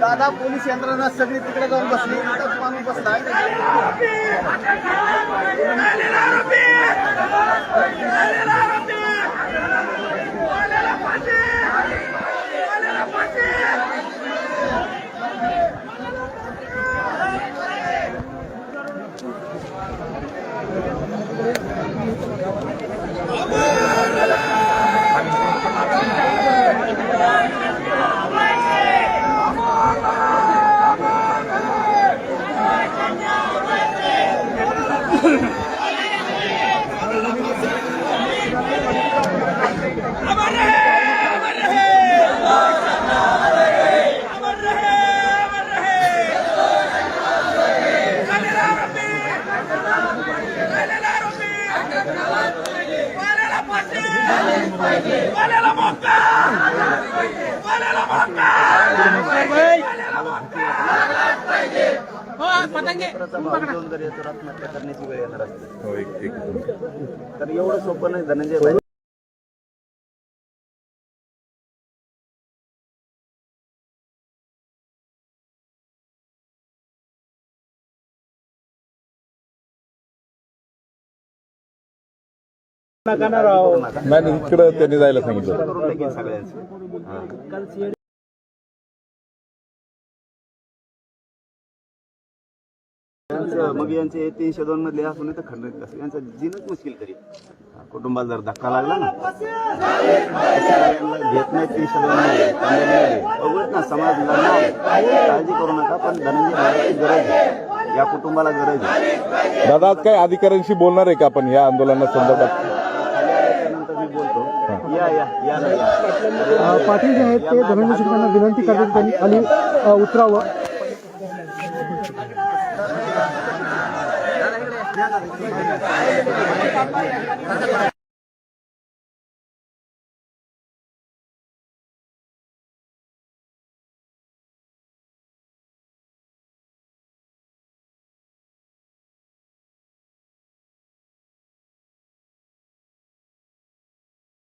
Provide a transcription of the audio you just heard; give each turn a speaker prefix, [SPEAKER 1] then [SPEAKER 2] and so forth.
[SPEAKER 1] दादा पोलीस यंत्रणा सगळी तिकडे जाऊन बसली इथं माणूस बसलाय Thank you. येतो आत्महत्या करण्याची वेळ येणार असते
[SPEAKER 2] हो एक एक
[SPEAKER 1] तर एवढं सोपं नाही धनंजय
[SPEAKER 2] नाही इकडं त्यांनी जायला सांगितलं.
[SPEAKER 1] मग यांचे तीनशे दोन मधले असून तर खंडित असं यांचं जीनच मुश्किल करी. कुटुंबाला जर धक्का लागला ना घेत नाही तीनशे दोन मध्ये ना समाज लढणार. काळजी करू नका पण धनंजय गरज आहे. या कुटुंबाला गरज आहे.
[SPEAKER 2] दादा आज काय अधिकाऱ्यांशी बोलणार आहे का आपण या आंदोलना संदर्भात
[SPEAKER 1] खाली आल्याच्यानंतर मी बोलतो या या या ना या
[SPEAKER 3] अ, पाटील जे आहेत ते धनंजय शिंदेना विनंती करतात त्यांनी खाली उतरावं.